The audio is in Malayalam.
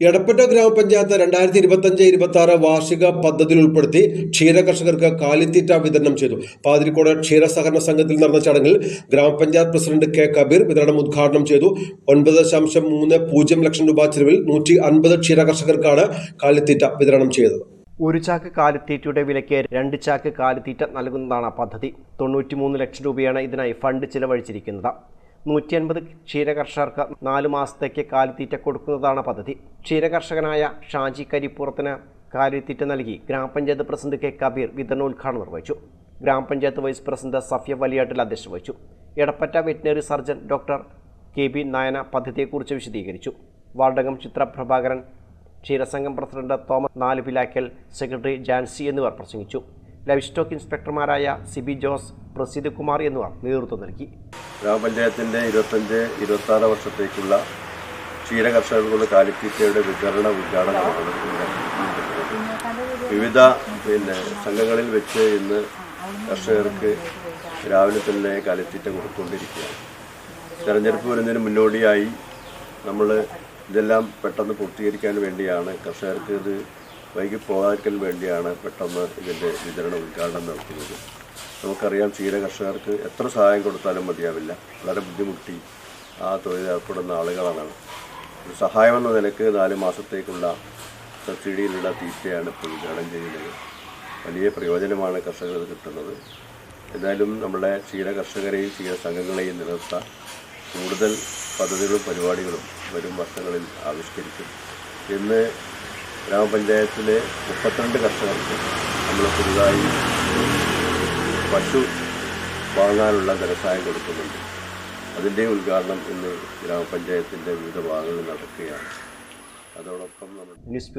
എടപ്പറ്റ ഗ്രാമപഞ്ചായത്ത് രണ്ടായിരത്തി ഇരുപത്തഞ്ച് ഇരുപത്തി ആറ് വാർഷിക പദ്ധതിയിൽ ഉൾപ്പെടുത്തി ക്ഷീര കർഷകർക്ക് കാലിത്തീറ്റ വിതരണം ചെയ്തു. പാതിരിക്കോട് ക്ഷീര സഹകരണ സംഘത്തിൽ നടന്ന ചടങ്ങിൽ ഗ്രാമപഞ്ചായത്ത് പ്രസിഡന്റ് കെ കബീർ വിതരണം ഉദ്ഘാടനം ചെയ്തു. ഒൻപത് ദശാംശം മൂന്ന് പൂജ്യം ലക്ഷം രൂപ ചെലവിൽ നൂറ്റി അൻപത് ക്ഷീര കർഷകർക്കാണ് കാലിത്തീറ്റ വിതരണം ചെയ്തത്. ഒരു ചാക്ക് കാലിത്തീറ്റയുടെ വിലയ്ക്ക് രണ്ട് ചാക്ക് കാലിത്തീറ്റ നൽകുന്നതാണ് പദ്ധതി. തൊണ്ണൂറ്റിമൂന്ന് ലക്ഷം രൂപയാണ് ഇതിനായി ഫണ്ട് ചിലവഴിച്ചിരിക്കുന്നത്. നൂറ്റി അൻപത് ക്ഷീരകർഷകർക്ക് നാല് മാസത്തേക്ക് കാലിത്തീറ്റ കൊടുക്കുന്നതാണ് പദ്ധതി. ക്ഷീരകർഷകനായ ഷാജി കരിപ്പുറത്തിന് കാലിത്തീറ്റ നൽകി ഗ്രാമപഞ്ചായത്ത് പ്രസിഡന്റ് കെ. കബീർ വിതരണോദ്ഘാടനം നിർവഹിച്ചു. ഗ്രാമപഞ്ചായത്ത് വൈസ് പ്രസിഡന്റ് സഫ്യ വലിയാട്ടിൽ അധ്യക്ഷത വഹിച്ചു. Edappatta veterinary surgeon doctor K. B. Nayana പദ്ധതിയെക്കുറിച്ച് വിശദീകരിച്ചു. വാർഡകം ചിത്രപ്രഭാകരൻ ക്ഷീരസംഘം president Thomas Nalupilakkal secretary Jancy എന്നിവർ പ്രസംഗിച്ചു. ലൈഫ് സ്റ്റോക്ക് ഇൻസ്പെക്ടർമാരായ സിബി ജോസ് പ്രസീദ് കുമാർ എന്നിവർ നേതൃത്വം നൽകി. ഗ്രാമപഞ്ചായത്തിന്റെ ഇരുപത്തഞ്ച് ഇരുപത്താറ് വർഷത്തേക്കുള്ള ക്ഷീര കർഷകർക്കുള്ള കാലിത്തീറ്റയുടെ വിതരണ ഉദ്ഘാടനമാണ് വിവിധ പിന്നെ സംഘങ്ങളിൽ വെച്ച് ഇന്ന് കർഷകർക്ക് രാവിലെ തന്നെ കാലിത്തീറ്റ കൊടുത്തുകൊണ്ടിരിക്കുകയാണ്. തെരഞ്ഞെടുപ്പ് വരുന്നതിന് മുന്നോടിയായി നമ്മൾ ഇതെല്ലാം പെട്ടെന്ന് പൂർത്തീകരിക്കാൻ വേണ്ടിയാണ് കർഷകർക്ക് ഇത് വൈകി പോകാതിരിക്കാൻ വേണ്ടിയാണ് പെട്ടെന്ന് ഇതിന്റെ വിതരണ ഉദ്ഘാടനം നടത്തുന്നത്. നമുക്കറിയാം ക്ഷീര കർഷകർക്ക് എത്ര സഹായം കൊടുത്താലും മതിയാവില്ല. വളരെ ബുദ്ധിമുട്ടി ആ തൊഴിൽ ഏർപ്പെടുന്ന ആളുകളാണ് ഒരു സഹായം എന്ന നിലയ്ക്ക് നാല് മാസത്തേക്കുള്ള സബ്സിഡിയിലുള്ള തീറ്റയാണ് ഇപ്പോൾ വിതരണം ചെയ്യുന്നത്. വലിയ പ്രയോജനമാണ് കർഷകർക്ക് കിട്ടുന്നത്. എന്തായാലും നമ്മുടെ ക്ഷീര കർഷകരെയും ക്ഷീര സംഘങ്ങളെയും നിലനിർത്താൻ കൂടുതൽ പദ്ധതികളും പരിപാടികളും വരും വർഷങ്ങളിൽ ആവിഷ്കരിക്കും. ഇന്ന് ഗ്രാമപഞ്ചായത്തിലെ മുപ്പത്തിരണ്ട് കർഷകർക്ക് നമ്മൾ പുതുതായി പശു വാങ്ങാനുള്ള ധനസഹായം കൊടുക്കുന്നുണ്ട്. അതിന്റെ ഉദ്ഘാടനം ഇന്ന് ഗ്രാമപഞ്ചായത്തിന്റെ വിവിധ ഭാഗങ്ങളിൽ നടക്കുകയാണ്. അതോടൊപ്പം നമ്മൾ ന്യൂസ്